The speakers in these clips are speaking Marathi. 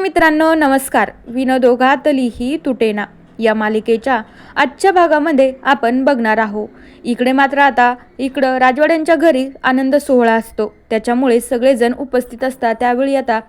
मित्रांनो नमस्कार. विनोदोघातलीही तुटेना. या मालिकेच्या आजच्या भागामध्ये आपण बघणार आहोत. इकडे मात्र आता इकडं राजवाड्यांच्या घरी आनंद सोहळा असतो. त्याच्यामुळे सगळेजण उपस्थित असतात. त्यावेळी आता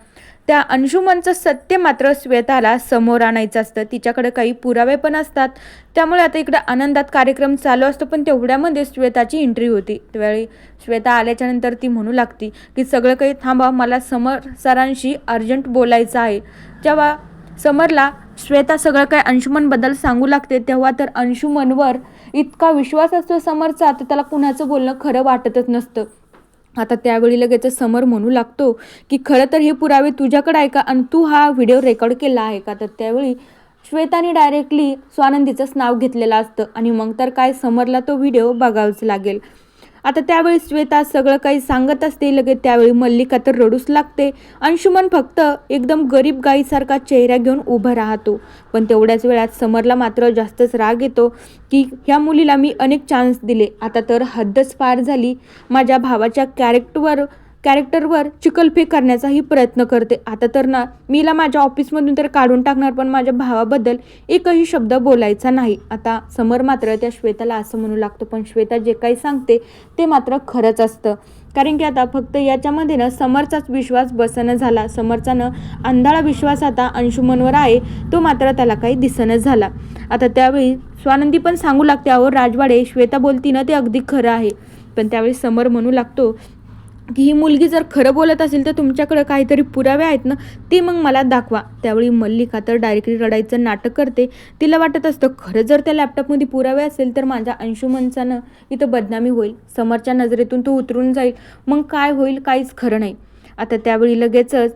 त्या अंशुमनचं सत्य मात्र श्वेताला समोर आणायचं असतं. तिच्याकडे काही पुरावे पण असतात. त्यामुळे आता इकडे आनंदात कार्यक्रम चालू असतो पण तेवढ्यामध्ये श्वेताची एंट्री होती. त्यावेळी श्वेता आल्याच्यानंतर ती म्हणू लागती की सगळं काही थांबा मला समर सरांशी अर्जंट बोलायचं आहे. जेव्हा समरला श्वेता सगळं काय अंशुमनबद्दल सांगू लागते तेव्हा तर अंशुमनवर इतका विश्वास असतो समरचा तर त्याला कुणाचं बोलणं खरं वाटतच नसतं. आता त्यावेळी लगेच समर म्हणू लागतो की खरं तर हे पुरावे तुझ्याकडे आहे का? आणि तू हा व्हिडिओ रेकॉर्ड केला आहे का? तर त्यावेळी श्वेताने डायरेक्टली स्वानंदीचंच नाव घेतलेलं असतं. आणि मग तर काय समरला तो व्हिडिओ बघावाच लागेल. आता त्यावेळी श्वेता सगळं काही सांगत असते लगेच त्यावेळी मल्लिका तर रडूच लागते. अंशुमन फक्त एकदम गरीब गाईसारखा चेहरा घेऊन उभा राहतो. पण तेवढ्याच वेळात समरला मात्र जास्तच राग येतो की ह्या मुलीला मी अनेक चान्स दिले. आता तर हद्दच पार झाली. माझ्या भावाच्या कॅरेक्टरवर कॅरेक्टरवर चिकलफेक करण्याचाही प्रयत्न करते. आता तर ना मीला माझ्या ऑफिसमधून तर काढून टाकणार पण माझ्या भावाबद्दल एकही शब्द बोलायचा नाही. आता समर मात्र त्या श्वेताला असं म्हणू लागतो पण श्वेता जे काही सांगते ते मात्र खरंच असतं. कारण की आता फक्त याच्यामध्ये ना समरचाच विश्वास बसणं झाला. समरचा अंधाळा विश्वास आता अंशुमनवर आहे तो मात्र त्याला काही दिसणं झाला. आता त्यावेळी स्वानंदी पण सांगू लागते अहो राजवाडे श्वेता बोलती ना ते अगदी खरं आहे. पण त्यावेळी समर म्हणू लागतो की ही मुलगी जर खरं बोलत असेल तर तुमच्याकडं काहीतरी पुरावे आहेत ना ते मग मला दाखवा. त्यावेळी मल्लिका तर डायरेक्टली रडायचं नाटक करते. तिला वाटत असतं खरं जर त्या लॅपटॉपमध्ये पुरावे असेल तर माझ्या अंशुमनचानं इथं बदनामी होईल. समोरच्या नजरेतून तो उतरून जाईल. मग काय होईल? काहीच खरं नाही. आता त्यावेळी लगेचच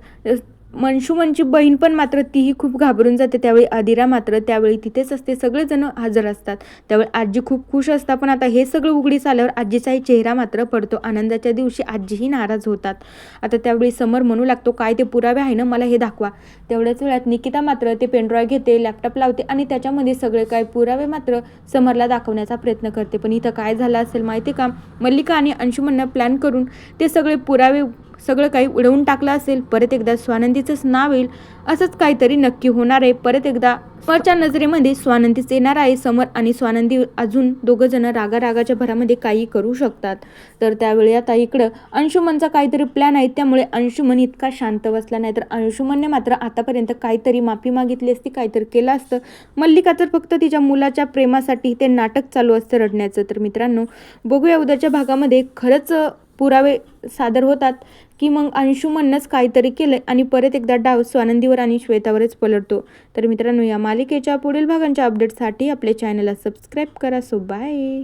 मनशुमनची बहीण पण मात्र तीही खूप घाबरून जाते. त्यावेळी आदिरा मात्र त्यावेळी तिथेच असते. सगळेजण हजर असतात. त्यावेळी आजी खूप खुश असतात. पण आता हे सगळं उघडीस आल्यावर आजीचाही चेहरा मात्र पडतो. आनंदाच्या दिवशी आजीही नाराज होतात. आता त्यावेळी समर म्हणू लागतो काय ते पुरावे आहे ना? मला हे दाखवा. तेवढ्याच वेळात निकिता मात्र ते पेनड्रॉय घेते लॅपटॉप लावते आणि त्याच्यामध्ये सगळे काय पुरावे मात्र समरला दाखवण्याचा प्रयत्न करते. पण इथं काय झालं असेल माहिती का? मल्लिका आणि अंशुमननं प्लॅन करून ते सगळे पुरावे सगळं काही उडवून टाकलं असेल परत एकदा स्वानंदीचंच नाव येईल असंच काहीतरी नक्की होणार आहे. परत एकदा परच्या नजरेमध्ये स्वानंदीच येणार आहे. समर आणि स्वानंदी अजून दोघं जण रागा रागाच्या भरामध्ये काही करू शकतात. तर त्यावेळी आता इकडं अंशुमनचा काहीतरी प्लॅन आहे. त्यामुळे अंशुमन इतका शांत बसला नाही. तर अंशुमनने मात्र आतापर्यंत काहीतरी माफी मागितली असती काहीतरी केलं असतं. मल्लिका तर फक्त तिच्या मुलाच्या प्रेमासाठी ते नाटक चालू असतं रडण्याचं. तर मित्रांनो बघूया उद्याच्या भागामध्ये खरंच पुरावे सादर होतात की मग अंशुमननंच काहीतरी केलं आणि परत एकदा डाव स्वानंदीवर आणि श्वेतावरच पलटतो. तर मित्रांनो या मालिकेच्या पुढील भागांच्या अपडेटसाठी आपल्या चॅनलला सबस्क्राईब करा. So bye